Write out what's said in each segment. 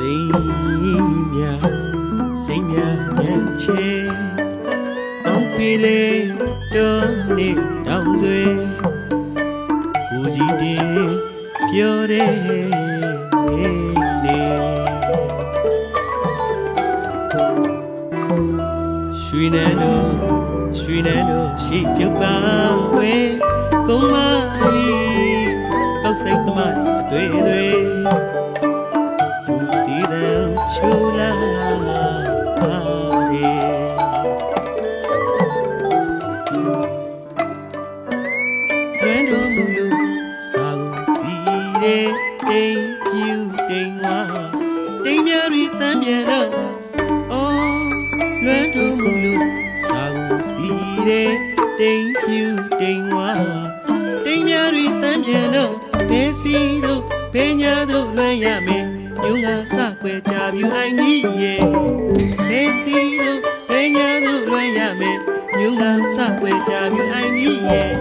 စိတ်မြစိတ်မြညံချေအောင်ပြီလေတော့နေတောင်ဆွေကိုကြီးတင်ပြောတဲ့နေရွှေနေတော့ရွှေနေတော့ရှိပြုတ်ပါဝဲကုန်းမကြီးကောက်စိတ်သမားအတွေ့အတွေ့ စုတည်တဲ့ချိုလာပါတယ်ရွယ်တော်မူလို့စာကိုစီတဲ့တိမ်ပြူတိမ်ဝါတိမ်မြရီတမ်းပြန်တော့အော်လွယ်တော်မူလို့စာကိုစီတဲ့တိမ်ပြူတိမ်ဝါတိမ်မြရီတမ်းပြန်တော့ဘယ်စီတို့ဘယ်ညာတို့လွှမ်းရမယ် ညုံကစခွဲကြပြူအိုင်ကြီးရဲ့မေစီတို့ဘယ်ညာတို့လွှမ်းရမယ်ညုံကစခွဲကြပြူအိုင်ကြီးရဲ့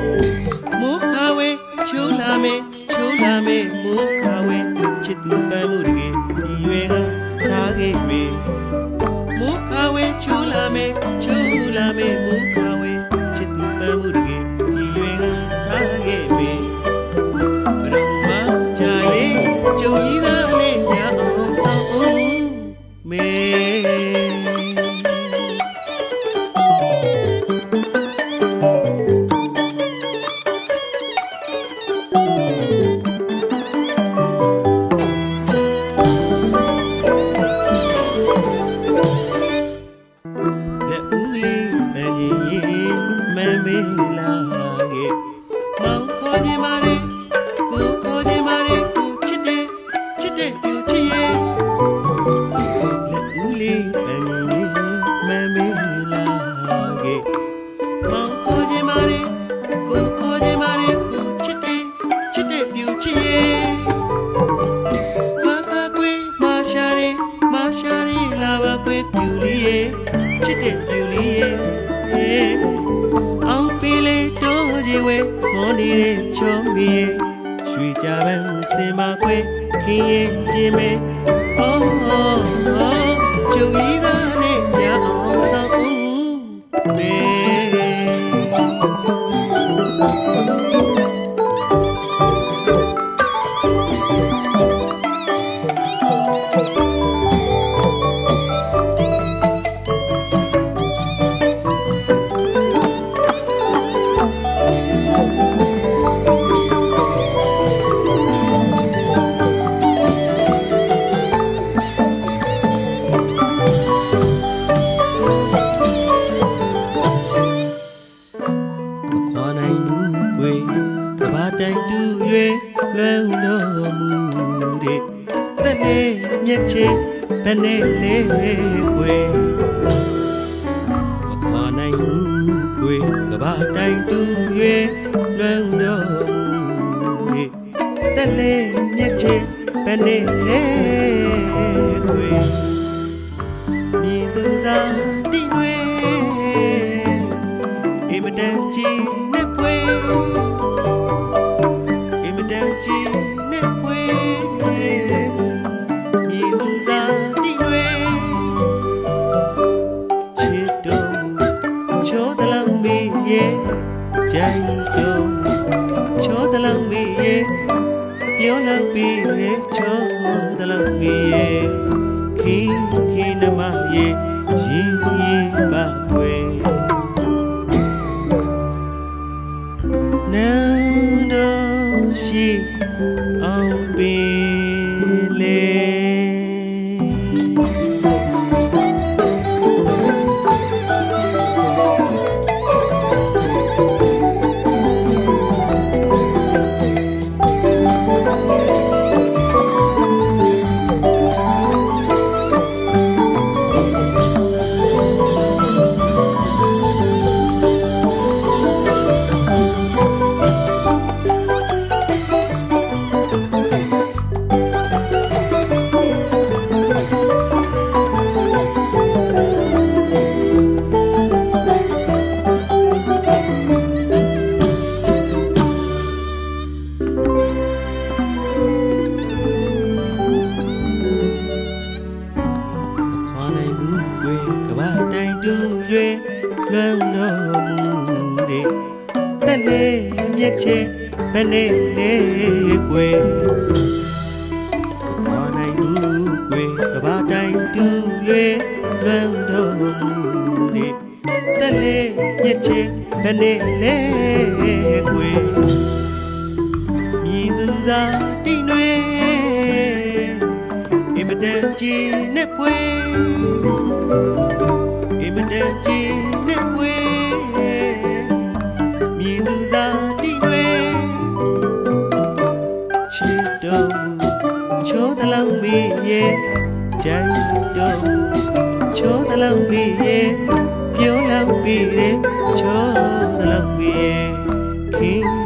မိုးခါဝဲချိုးလာမယ်ချိုးလာမယ်မိုးခါဝဲချစ်သူပန်းမှုတ လက်ဦးလေးမင်းရင်မမေးလာရဲ့မောင်ခေါ်ခြင်းမာရဲကိုခေါ်ခြင်းမာရဲကိုချစ်တယ်ချစ်တယ်ပြူချစ်ရဲ့ကွာကွာကွေးမာရှာရီမာရှာရီလာပါကွေးပြူလေးရဲ့ချစ်တဲ့ပြူလေးရဲ့ဟေးအောင်ပီလေးတော့ကြီးဝဲမော်နေတဲ့ချောမီရဲ့ရွှေကြပန်းကိုစင်ပါကွေးခင်းရဲ့ခြင်းမဲအော်အော်အော် ကျုပ်ကြီးသား ဘာတိုင်တူ၍လွမ်းတော်မူတဲ့တက်လေမျက်ချေဘယ်နဲ့လဲကွယ်မခွာနိုင်ဘူးကွယ်ကဘာတိုင်တူ၍လွမ်းတော်မူတဲ့တက်လေမျက်ချေဘယ်နဲ့လဲကွယ်မြင်သူစားတိွေအင်မတန်ကြီးနဲ့ပွဲ ချောတလောင်မေရဲ့ကြိုင်တော်မူချောတလောင်မေရဲ့ပြောလောက်ပြီးရဲ့ချောတလောင်မေရဲ့ခင်ခင်နမရဲ့ရင်ရင်ပါွ လွမ်းတော်မူတဲ့တက်လေမြက်ချေဘယ်နဲ့လဲကွယ်သွားနိုင်ဘူးကွယ်ကဘာတိုင်းတူရွယ်လွမ်းတော်မူတဲ့တက်လေမြက်ချေဘယ်နဲ့လဲကွယ်မြည်သူစားတိနွေအင်မတန်ကြီးနဲ့ပွဲအင်မတန်ကြီးနဲ့ပွေ ကြိုင်တော်မူချောတလောင်မေရဲ့ပြောလောက်ပြီတဲ့ချောတလောင်မေရဲ့ခင်